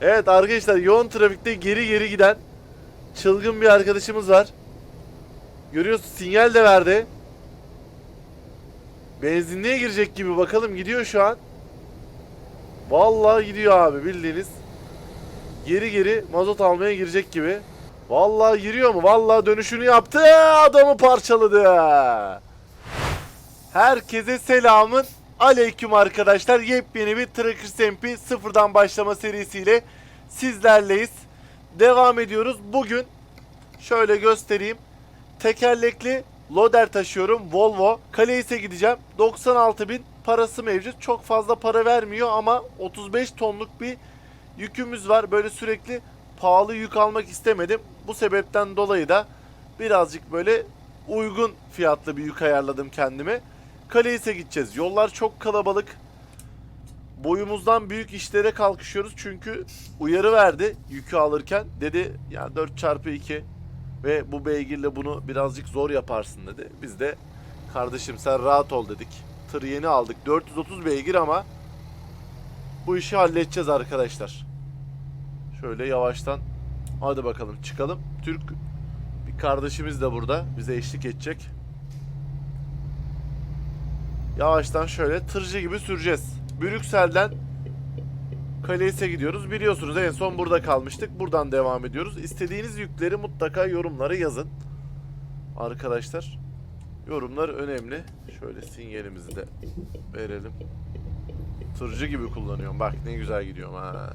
Evet arkadaşlar yoğun trafikte geri geri giden çılgın bir arkadaşımız var. Görüyorsun sinyal de verdi. Benzinliğe girecek gibi bakalım gidiyor şu an. Vallahi gidiyor abi bildiğiniz. Geri geri mazot almaya girecek gibi. Vallahi giriyor mu? Vallahi dönüşünü yaptı. Adamı parçaladı. Herkese selamın aleyküm arkadaşlar. Yepyeni bir Trackers MP sıfırdan başlama serisiyle sizlerleyiz. Devam ediyoruz. Bugün şöyle göstereyim. Tekerlekli loader taşıyorum. Volvo. Kaleis'e gideceğim. 96 bin parası mevcut. Çok fazla para vermiyor ama 35 tonluk bir yükümüz var. Böyle sürekli pahalı yük almak istemedim. Bu sebepten dolayı da birazcık böyle uygun fiyatlı bir yük ayarladım kendime. Kaleis'e gideceğiz. Yollar çok kalabalık. Boyumuzdan büyük işlere kalkışıyoruz çünkü uyarı verdi yükü alırken. Dedi ya 4 çarpı 2 ve bu beygirle bunu birazcık zor yaparsın dedi. Biz de kardeşim sen rahat ol dedik. Tır yeni aldık. 430 beygir ama bu işi halledeceğiz arkadaşlar. Şöyle yavaştan hadi bakalım çıkalım. Türk bir kardeşimiz de burada bize eşlik edecek. Yavaştan şöyle tırcı gibi süreceğiz. Brüksel'den Kaleis'e gidiyoruz. Biliyorsunuz en son burada kalmıştık. Buradan devam ediyoruz. İstediğiniz yükleri mutlaka yorumlara yazın. Arkadaşlar yorumlar önemli. Şöyle sinyalimizi de verelim. Tırcı gibi kullanıyorum. Bak ne güzel gidiyorum ha.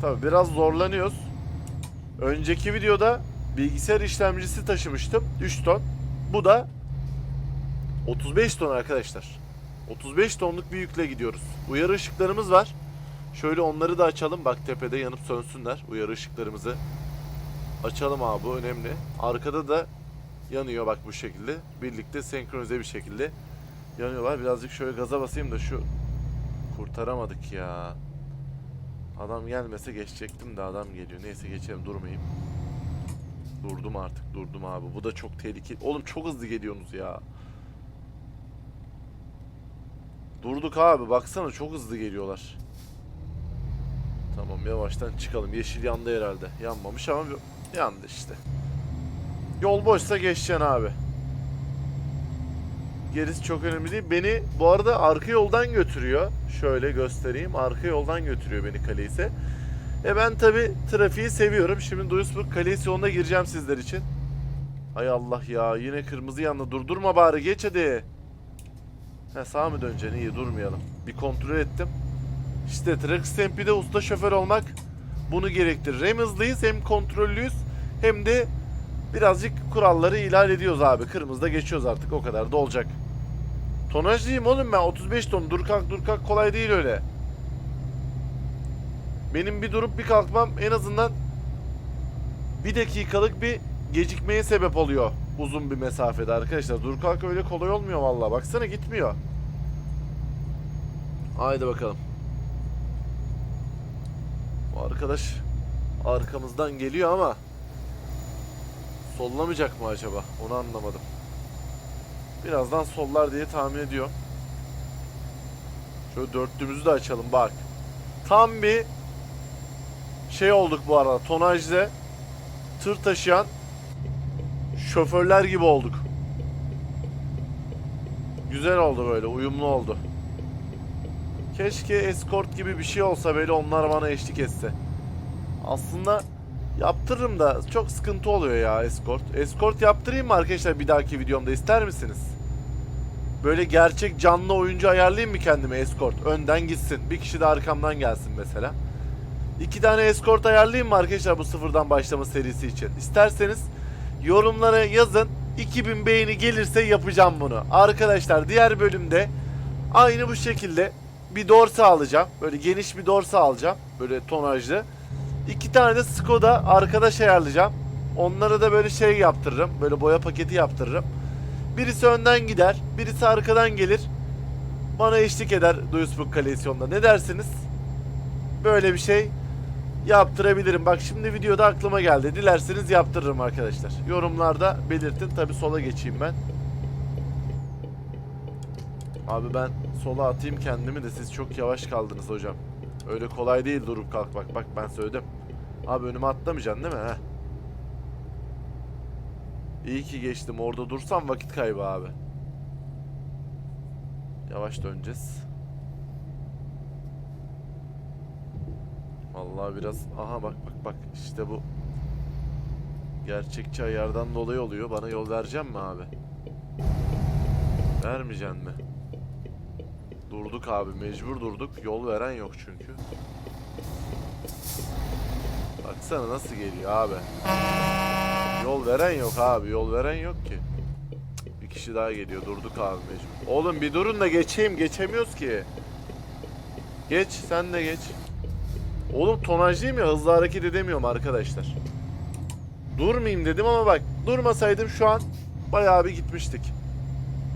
Tabi biraz zorlanıyoruz. Önceki videoda bilgisayar işlemcisi taşımıştım. 3 ton. Bu da 35 ton arkadaşlar. 35 tonluk bir yükle gidiyoruz. Uyarı ışıklarımız var. Şöyle onları da açalım. Bak tepede yanıp sönsünler. Uyarı ışıklarımızı açalım abi bu önemli. Arkada da yanıyor bak bu şekilde. Birlikte senkronize bir şekilde yanıyorlar. Birazcık şöyle gaza basayım da şu kurtaramadık ya. Adam gelmese geçecektim de adam geliyor. Neyse geçelim durmayayım. Durdum artık durdum abi. Bu da çok tehlikeli. Oğlum çok hızlı geliyorsunuz ya. Durduk abi baksana çok hızlı geliyorlar. Tamam yavaştan çıkalım. Yeşil yandı herhalde. Yanmamış ama yandı işte. Yol boşsa geçeceksin abi. Gerisi çok önemli değil. Beni bu arada arka yoldan götürüyor. Şöyle göstereyim. Arka yoldan götürüyor beni Kaleis'e. E ben tabi trafiği seviyorum. Şimdi Duisburg Kaleis yoluna gireceğim sizler için. Hay Allah ya yine kırmızı yandı. Durdurma bari geç hadi. He sağa mı döneceksin? İyi durmayalım. Bir kontrol ettim. İşte Track Stampede usta şoför olmak bunu gerektirir. Hem hızlıyız hem kontrollüyüz hem de birazcık kuralları ihlal ediyoruz abi. Kırmızıda geçiyoruz artık o kadar da olacak. Tonajlıyım oğlum ben 35 ton dur kalk dur kalk kolay değil öyle. Benim bir durup bir kalkmam en azından bir dakikalık bir gecikmeye sebep oluyor uzun bir mesafede arkadaşlar. Dur kalk öyle kolay olmuyor vallahi. Baksana gitmiyor. Haydi bakalım. Bu arkadaş arkamızdan geliyor ama sollamayacak mı acaba? Onu anlamadım. Birazdan sollar diye tahmin ediyorum. Şöyle dörtlümüzü de açalım bak. Tam bir şey olduk bu arada. Tonajlı tır taşıyan şoförler gibi olduk. Güzel oldu böyle, uyumlu oldu. Keşke escort gibi bir şey olsa böyle onlar bana eşlik etse. Aslında yaptırırım da çok sıkıntı oluyor ya escort. Escort yaptırayım mı arkadaşlar bir dahaki videomda ister misiniz? Böyle gerçek canlı oyuncu ayarlayayım mı kendime escort? Önden gitsin. Bir kişi de arkamdan gelsin mesela. İki tane escort ayarlayayım mı arkadaşlar bu sıfırdan başlama serisi için? İsterseniz yorumlara yazın. 2000 beğeni gelirse yapacağım bunu. Arkadaşlar diğer bölümde aynı bu şekilde bir dorsa alacağım. Böyle geniş bir dorsa alacağım. Böyle tonajlı. İki tane de Skoda arkadaş ayarlayacağım. Onlara da böyle şey yaptırırım. Böyle boya paketi yaptırırım. Birisi önden gider. Birisi arkadan gelir. Bana eşlik eder Duisburg Kalesyon'da. Ne dersiniz? Böyle bir şey yaptırabilirim. Bak şimdi videoda aklıma geldi. Dilerseniz yaptırırım arkadaşlar. Yorumlarda belirtin. Tabi sola geçeyim ben. Abi ben sola atayım kendimi de siz çok yavaş kaldınız hocam. Öyle kolay değil durup kalkmak. Bak ben söyledim. Abi önüme atlamayacaksın değil mi? Heh. İyi ki geçtim. Orada dursam vakit kaybı abi. Yavaş döneceğiz. Vallahi biraz aha bak bak bak işte bu gerçekçi ayardan dolayı oluyor. Bana yol vereceksin mi abi? Vermeyeceksin mi? Durduk abi mecbur durduk. Yol veren yok çünkü. Baksana nasıl geliyor abi. Yol veren yok abi. Yol veren yok ki. Bir kişi daha geliyor. Durduk abi mecbur. Oğlum bir durun da geçeyim. Geçemiyoruz ki. Geç. Sen de geç. Oğlum tonajlıyım ya. Hızlı hareket edemiyorum arkadaşlar. Durmayayım dedim ama bak. Durmasaydım şu an bayağı bir gitmiştik.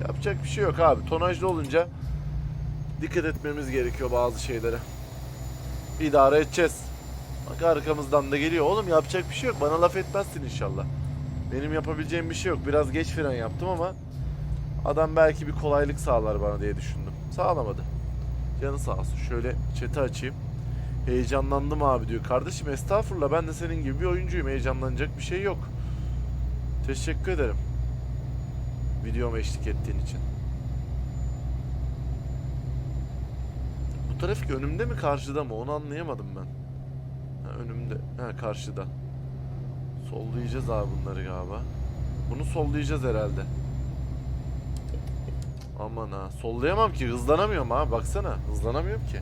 Yapacak bir şey yok abi. Tonajlı olunca dikkat etmemiz gerekiyor bazı şeylere. İdare edeceğiz. Bak arkamızdan da geliyor. Oğlum yapacak bir şey yok. Bana laf etmezsin inşallah. Benim yapabileceğim bir şey yok. Biraz geç fren yaptım ama adam belki bir kolaylık sağlar bana diye düşündüm. Sağlamadı. Canı sağ olsun. Şöyle chat'i açayım. Heyecanlandım abi diyor. Kardeşim estağfurullah ben de senin gibi bir oyuncuyum. Heyecanlanacak bir şey yok. Teşekkür ederim. Videoma eşlik ettiğin için. Bu trafik önümde mi karşıda mı onu anlayamadım ben. Ha, önümde. Ha karşıda. Sollayacağız abi bunları galiba. Bunu sollayacağız herhalde. Aman ha. Sollayamam ki. Hızlanamıyorum ha. Baksana. Hızlanamıyorum ki.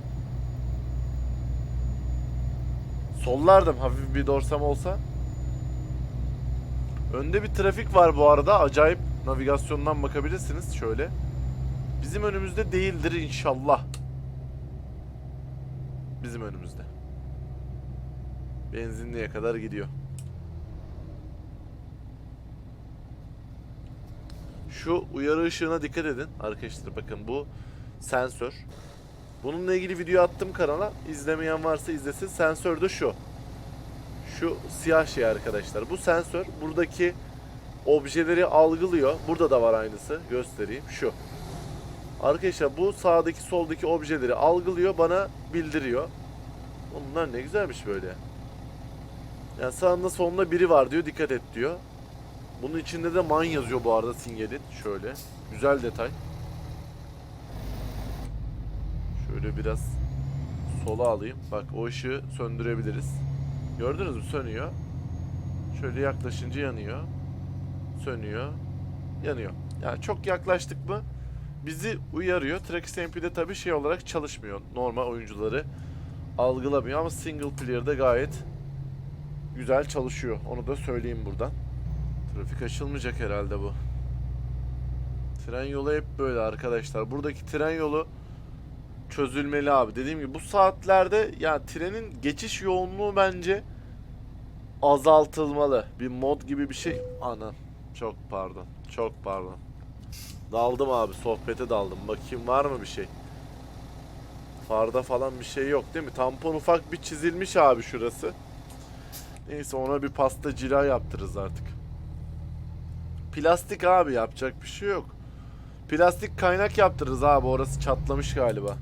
Sollardım hafif bir dorsam olsa. Önde bir trafik var bu arada. Acayip navigasyondan bakabilirsiniz şöyle. Bizim önümüzde değildir inşallah. Bizim önümüzde. Benzinliğe kadar gidiyor. Şu uyarı ışığına dikkat edin arkadaşlar bakın bu sensör. Bununla ilgili video attım kanala. İzlemeyen varsa izlesin. Sensör de şu. Şu siyah şey arkadaşlar. Bu sensör buradaki objeleri algılıyor. Burada da var aynısı. Göstereyim. Şu. Arkadaşlar bu sağdaki soldaki objeleri algılıyor. Bana bildiriyor. Bunlar ne güzelmiş böyle. Yani sağında solunda biri var diyor. Dikkat et diyor. Bunun içinde de man yazıyor bu arada sinyalin. Şöyle. Güzel detay. Şöyle biraz sola alayım. Bak o ışığı söndürebiliriz. Gördünüz mü? Sönüyor. Şöyle yaklaşınca yanıyor. Sönüyor. Yanıyor. Yani çok yaklaştık mı bizi uyarıyor. Track MP'de tabi şey olarak çalışmıyor. Normal oyuncuları algılamıyor ama single player'da gayet güzel çalışıyor. Onu da söyleyeyim buradan. Trafik açılmayacak herhalde bu. Tren yolu hep böyle arkadaşlar. Buradaki tren yolu çözülmeli abi. Dediğim gibi bu saatlerde ya trenin geçiş yoğunluğu bence azaltılmalı. Bir mod gibi bir şey. Ana. Çok pardon. Çok pardon. Daldım abi. Sohbete daldım. Bakayım var mı bir şey? Farda falan bir şey yok değil mi? Tampon ufak bir çizilmiş abi şurası. Neyse ona bir pasta cila yaptırırız artık. Plastik abi yapacak bir şey yok. Plastik kaynak yaptırırız abi orası çatlamış galiba.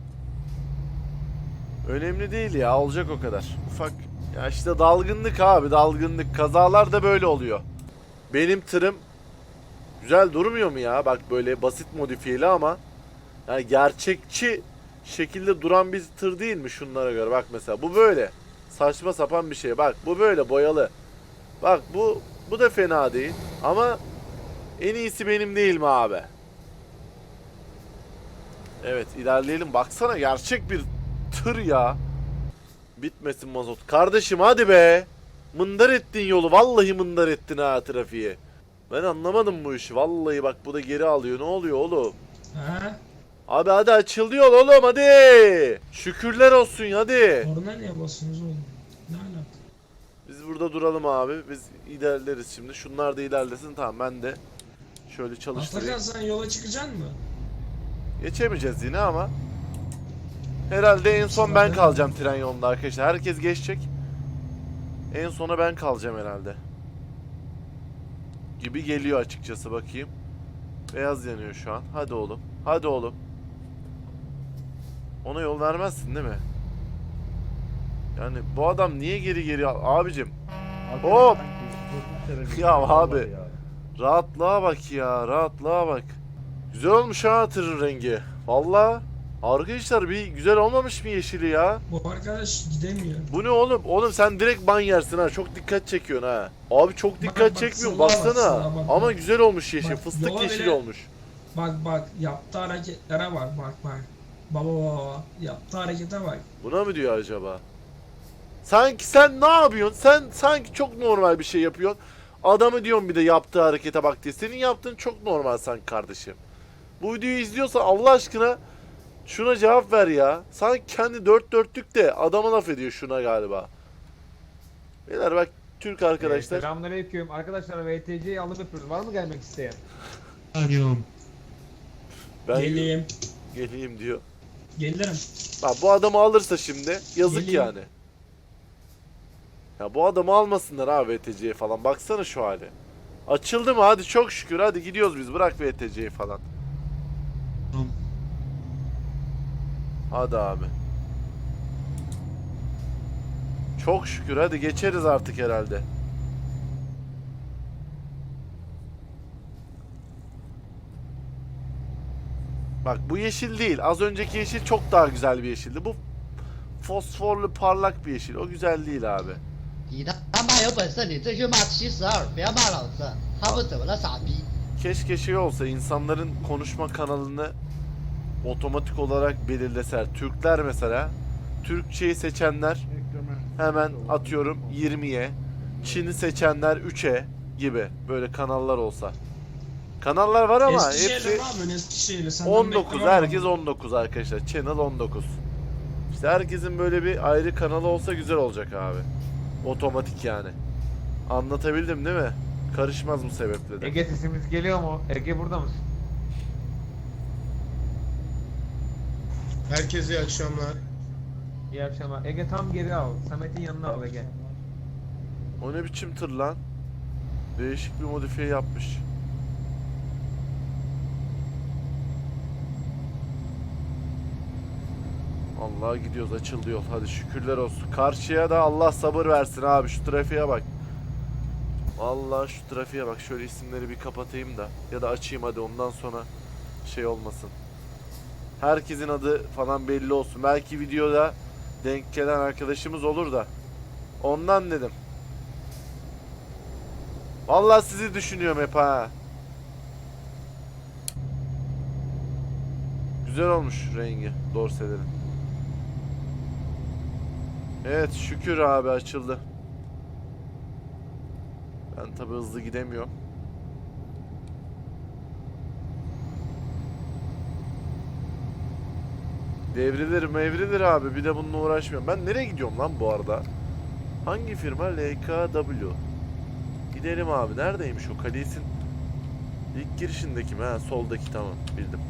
Önemli değil ya olacak o kadar. Ufak ya işte dalgınlık abi dalgınlık kazalar da böyle oluyor. Benim tırım güzel durmuyor mu ya? Bak böyle basit modifiyeli ama yani gerçekçi şekilde duran bir tır değil mi şunlara göre? Bak mesela bu böyle. Saçma sapan bir şey. Bak bu böyle boyalı. Bak bu bu da fena değil ama en iyisi benim değil mi abi? Evet ilerleyelim. Baksana gerçek bir tır ya. Bitmesin mazot. Kardeşim hadi be. Mındar ettin yolu. Vallahi mındar ettin ha trafiği. Ben anlamadım bu işi. Vallahi bak bu da geri alıyor. Ne oluyor oğlum? Ha? Abi hadi açıldı yol oğlum hadi. Şükürler olsun hadi. Korna niye basıyorsunuz oğlum? Ne alaka? Biz burada duralım abi. Biz ilerleriz şimdi. Şunlar da ilerlesin. Tamam ben de şöyle çalıştırayım. Atakan sen yola çıkacaksın mı? Geçemeyeceğiz yine ama. Herhalde en son ben kalacağım tren yolunda arkadaşlar. Herkes geçecek. En sona ben kalacağım herhalde. Gibi geliyor açıkçası bakayım. Beyaz yanıyor şu an. Hadi oğlum. Hadi oğlum. Ona yol vermezsin değil mi? Yani bu adam niye geri geri abicim Hop! Ya abi. rahatlığa bak ya rahatlığa bak. Güzel olmuş ha tırın rengi. Valla arkadaşlar bir güzel olmamış mı yeşili ya? Bu arkadaş gidemiyor. Bu ne oğlum? Oğlum sen direkt ban yersin ha. Çok dikkat çekiyorsun ha. Abi çok dikkat bak, çekmiyor. bak, Baksana. bak, Ama bak. güzel olmuş yeşil. Bak, Fıstık yeşil bile- olmuş. Bak bak yaptığı hareketlere bak bak bak. Baba baba. Yaptığı harekete bak. Buna mı diyor acaba? Sanki sen ne yapıyorsun? Sen sanki çok normal bir şey yapıyorsun. Adamı diyorsun bir de yaptığı harekete bak diye. Senin yaptığın çok normal sanki kardeşim. Bu videoyu izliyorsan Allah aşkına şuna cevap ver ya. Sanki kendi dört dörtlük de adama laf ediyor şuna galiba. Beyler bak Türk arkadaşlar. Ee, selamünaleyküm. Arkadaşlar VTC'yi alım yapıyoruz. Var mı gelmek isteyen? Arıyorum. ben Geleyim. geleyim diyor. Gelirim. Bak bu adamı alırsa şimdi yazık Geleyim. yani. Ya bu adamı almasınlar abi VTC'ye falan. Baksana şu hali. Açıldı mı? Hadi çok şükür. Hadi gidiyoruz biz. Bırak VTC'yi falan. Hadi abi. Çok şükür. Hadi geçeriz artık herhalde. Bak bu yeşil değil. Az önceki yeşil çok daha güzel bir yeşildi. Bu fosforlu parlak bir yeşil. O güzel değil abi. 你他他妈有本事，你就去骂七十二，不要骂老子，他不怎么了，傻逼。 Keşke şey olsa insanların konuşma kanalını otomatik olarak belirleser. Türkler mesela Türkçeyi seçenler hemen atıyorum 20'ye, Çin'i seçenler 3'e gibi böyle kanallar olsa. Kanallar var ama hepsi? Senden 19 beklemem herkes lazım. 19 arkadaşlar. Channel 19. İşte herkesin böyle bir ayrı kanalı olsa güzel olacak abi. Otomatik yani. Anlatabildim değil mi? Karışmaz bu sebeple de. Ege sesimiz geliyor mu? Ege burada mısın? Herkese iyi akşamlar. İyi akşamlar. Ege tam geri al. Samet'in yanına al Ege. O ne biçim tır lan? Değişik bir modifiye yapmış. Allah gidiyoruz açıldı yol. Hadi şükürler olsun. Karşıya da Allah sabır versin abi. Şu trafiğe bak. Allah şu trafiğe bak. Şöyle isimleri bir kapatayım da. Ya da açayım hadi ondan sonra şey olmasın. Herkesin adı falan belli olsun. Belki videoda denk gelen arkadaşımız olur da. Ondan dedim. Vallahi sizi düşünüyorum hep ha. Güzel olmuş rengi dorselerin. Evet şükür abi açıldı. Ben tabi hızlı gidemiyorum. Devrilir mevrilir abi bir de bununla uğraşmıyorum. Ben nereye gidiyorum lan bu arada? Hangi firma? LKW. Gidelim abi. Neredeymiş o? Kalisin ilk girişindeki mi? Ha soldaki tamam. Bildim.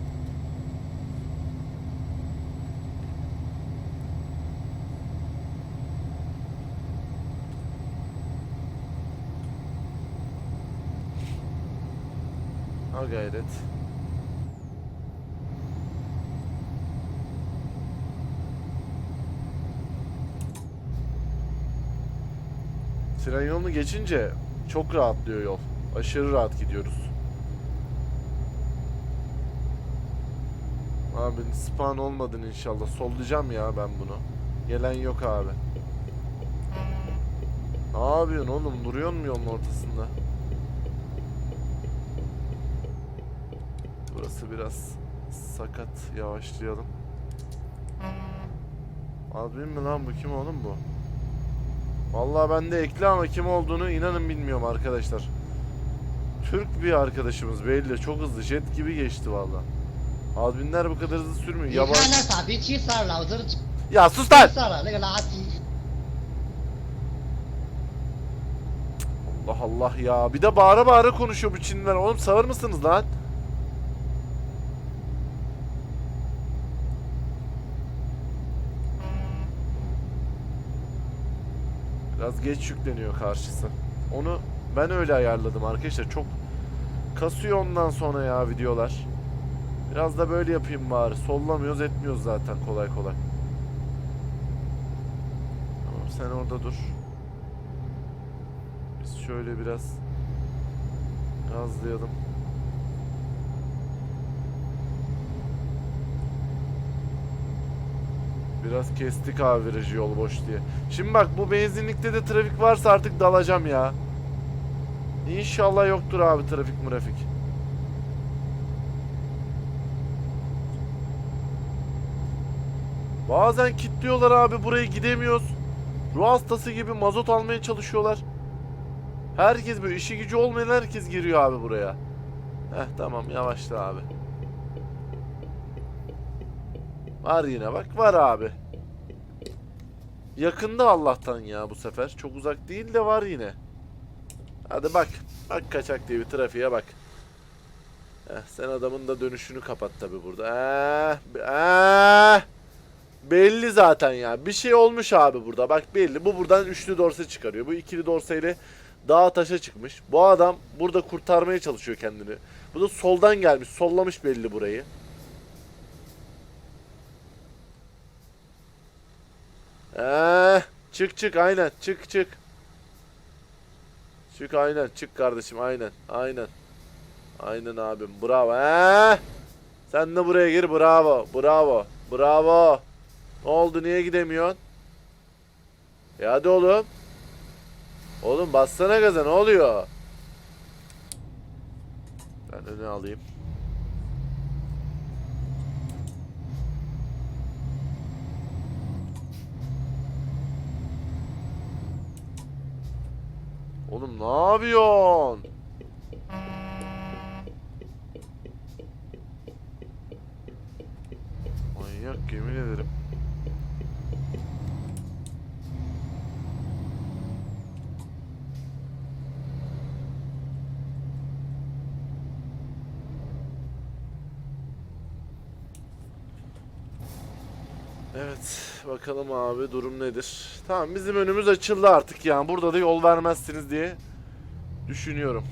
Ha gayret. Tren yolunu geçince çok rahatlıyor yol. Aşırı rahat gidiyoruz. Abi spawn olmadın inşallah. Sollayacağım ya ben bunu. Gelen yok abi. Ne yapıyorsun oğlum? Duruyor mu yolun ortasında? Burası biraz sakat. Yavaşlayalım. Admin mi lan bu? Kim oğlum bu? Vallahi ben de ekli ama kim olduğunu inanın bilmiyorum arkadaşlar. Türk bir arkadaşımız belli. Çok hızlı jet gibi geçti valla. Adminler bu kadar hızlı sürmüyor. Yabancı... Ya sus lan! Allah Allah ya. Bir de bağıra bağıra konuşuyor bu Çinliler. Oğlum sağır mısınız lan? Biraz geç yükleniyor karşısı. Onu ben öyle ayarladım arkadaşlar. Çok kasıyor ondan sonra ya videolar. Biraz da böyle yapayım bari. Sollamıyoruz etmiyoruz zaten kolay kolay. Tamam sen orada dur. Biz şöyle biraz gazlayalım. Biraz kestik abi virajı yol boş diye. Şimdi bak bu benzinlikte de trafik varsa artık dalacağım ya. İnşallah yoktur abi trafik mırafik. Bazen kilitliyorlar abi burayı gidemiyoruz. Ruh hastası gibi mazot almaya çalışıyorlar. Herkes böyle işi gücü olmayan herkes giriyor abi buraya. Heh tamam yavaşla abi. Var yine bak var abi. Yakında Allah'tan ya bu sefer. Çok uzak değil de var yine. Hadi bak. Bak kaçak diye bir trafiğe bak. Heh, sen adamın da dönüşünü kapat tabi burada. Eh, eh. Belli zaten ya. Bir şey olmuş abi burada. Bak belli. Bu buradan üçlü dorse çıkarıyor. Bu ikili dorseyle dağa taşa çıkmış. Bu adam burada kurtarmaya çalışıyor kendini. Bu da soldan gelmiş. Sollamış belli burayı. Eh, çık çık aynen. Çık çık. Çık aynen. Çık kardeşim aynen. Aynen. Aynen abim. Bravo. Eh. Sen de buraya gir. Bravo. Bravo. Bravo. Ne oldu? Niye gidemiyorsun? E hadi oğlum. Oğlum bassana gaza ne oluyor? Ben öne alayım. Oğlum ne yapıyorsun? Manyak yemin ederim. Evet bakalım abi durum nedir? Tamam bizim önümüz açıldı artık yani burada da yol vermezsiniz diye düşünüyorum.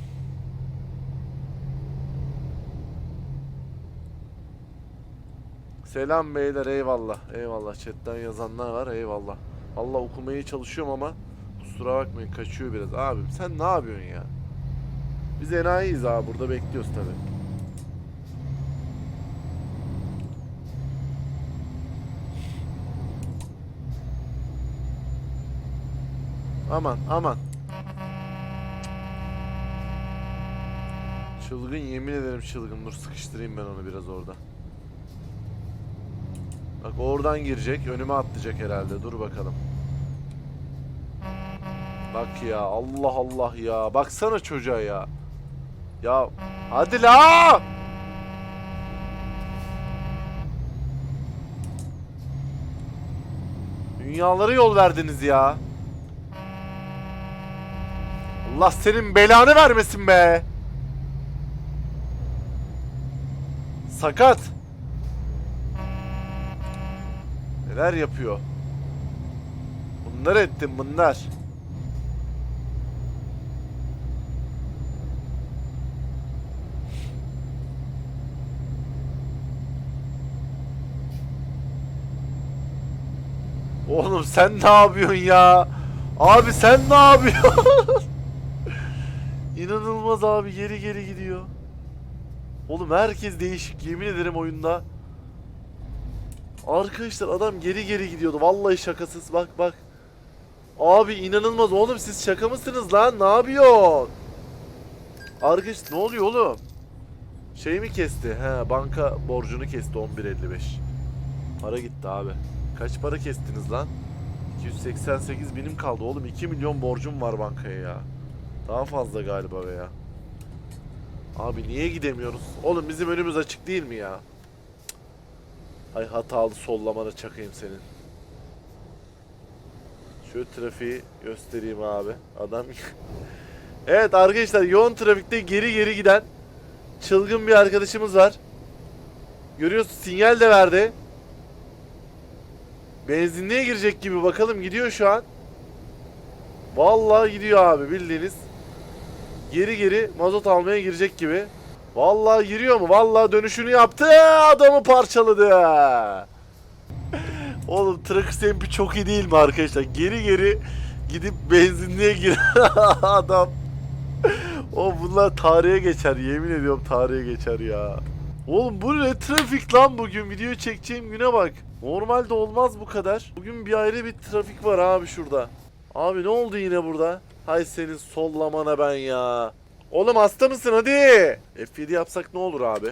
Selam beyler eyvallah eyvallah chatten yazanlar var eyvallah. Allah okumaya çalışıyorum ama kusura bakmayın kaçıyor biraz. Abim sen ne yapıyorsun ya? Biz enayiyiz abi burada bekliyoruz tabi. Aman aman. Çılgın yemin ederim çılgın. Dur sıkıştırayım ben onu biraz orada. Bak oradan girecek. Önüme atlayacak herhalde. Dur bakalım. Bak ya Allah Allah ya. Baksana çocuğa ya. Ya hadi la! Dünyaları yol verdiniz ya. Allah senin belanı vermesin be. Sakat. Neler yapıyor? Bunlar ettim bunlar. Oğlum sen ne yapıyorsun ya? Abi sen ne yapıyorsun? İnanılmaz abi geri geri gidiyor. Oğlum herkes değişik yemin ederim oyunda. Arkadaşlar adam geri geri gidiyordu. Vallahi şakasız bak bak. Abi inanılmaz oğlum siz şaka mısınız lan? Ne yapıyorsun? Arkadaş ne oluyor oğlum? Şey mi kesti? He banka borcunu kesti 11.55. Para gitti abi. Kaç para kestiniz lan? 288 binim kaldı oğlum. 2 milyon borcum var bankaya ya. Daha fazla galiba veya. Abi niye gidemiyoruz? Oğlum bizim önümüz açık değil mi ya? Ay hatalı sollamana çakayım senin. Şu trafiği göstereyim abi. Adam Evet arkadaşlar yoğun trafikte geri geri giden çılgın bir arkadaşımız var. Görüyorsun sinyal de verdi. Benzinliğe girecek gibi bakalım gidiyor şu an. Vallahi gidiyor abi bildiğiniz. Geri geri mazot almaya girecek gibi. Vallahi giriyor mu? Vallahi dönüşünü yaptı. Adamı parçaladı. Oğlum Tracker MP çok iyi değil mi arkadaşlar? Geri geri gidip benzinliğe giren adam. O bunlar tarihe geçer. Yemin ediyorum tarihe geçer ya. Oğlum bu ne trafik lan bugün? Video çekeceğim güne bak. Normalde olmaz bu kadar. Bugün bir ayrı bir trafik var abi şurada. Abi ne oldu yine burada? Hay senin sollamana ben ya. Oğlum hasta mısın hadi. F7 yapsak ne olur abi?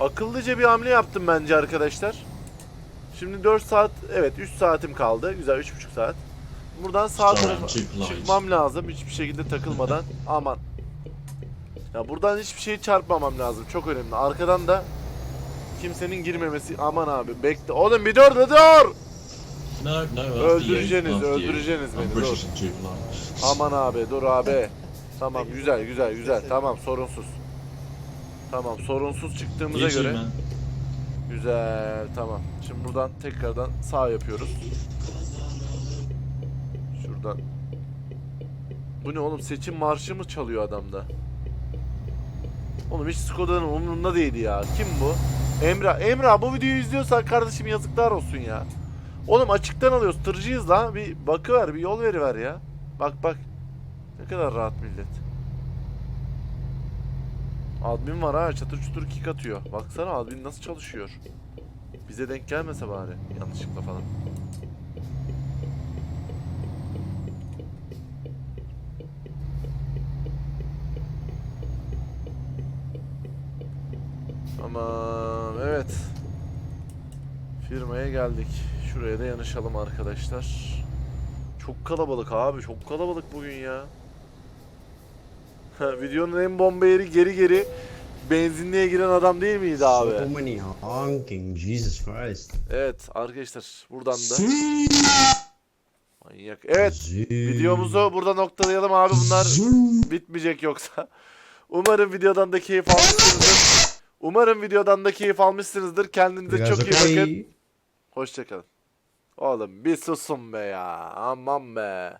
Akıllıca bir hamle yaptım bence arkadaşlar. Şimdi 4 saat, evet 3 saatim kaldı. Güzel 3,5 saat. Buradan sağ tarafa çıkmam lazım hiçbir şekilde takılmadan. Aman. Ya buradan hiçbir şey çarpmamam lazım. Çok önemli. Arkadan da kimsenin girmemesi. Aman abi bekle. Oğlum bir dur bir dur. No, no, Öldüreceğiniz, öldüreceğiniz beni, dur. Aman abi dur abi. Tamam güzel güzel güzel. Tamam sorunsuz. Tamam sorunsuz çıktığımıza too, göre. man. Güzel tamam. Şimdi buradan tekrardan sağ yapıyoruz. Şuradan. Bu ne oğlum seçim marşı mı çalıyor adamda? Oğlum hiç Skoda'nın umurunda değildi ya. Kim bu? Emrah. Emrah bu videoyu izliyorsan kardeşim yazıklar olsun ya. Oğlum açıktan alıyoruz. Tırcıyız lan. Bir bakıver bir yol veriver ya. Bak bak. Ne kadar rahat millet. Admin var ha çatır çutur kick atıyor. Baksana admin nasıl çalışıyor. Bize denk gelmese bari yanlışlıkla falan. Tamam evet. Firmaya geldik. Şuraya da yanışalım arkadaşlar. Çok kalabalık abi çok kalabalık bugün ya. Videonun en bomba yeri geri geri benzinliğe giren adam değil miydi So abi? many honking, Jesus Christ. Evet arkadaşlar buradan da manyak. Evet videomuzu burada noktalayalım abi bunlar bitmeyecek yoksa. Umarım videodan da keyif almışsınızdır. Umarım videodan da keyif almışsınızdır. Kendinize çok iyi bakın. Hoşçakalın. Oğlum bir susun be ya. Aman be.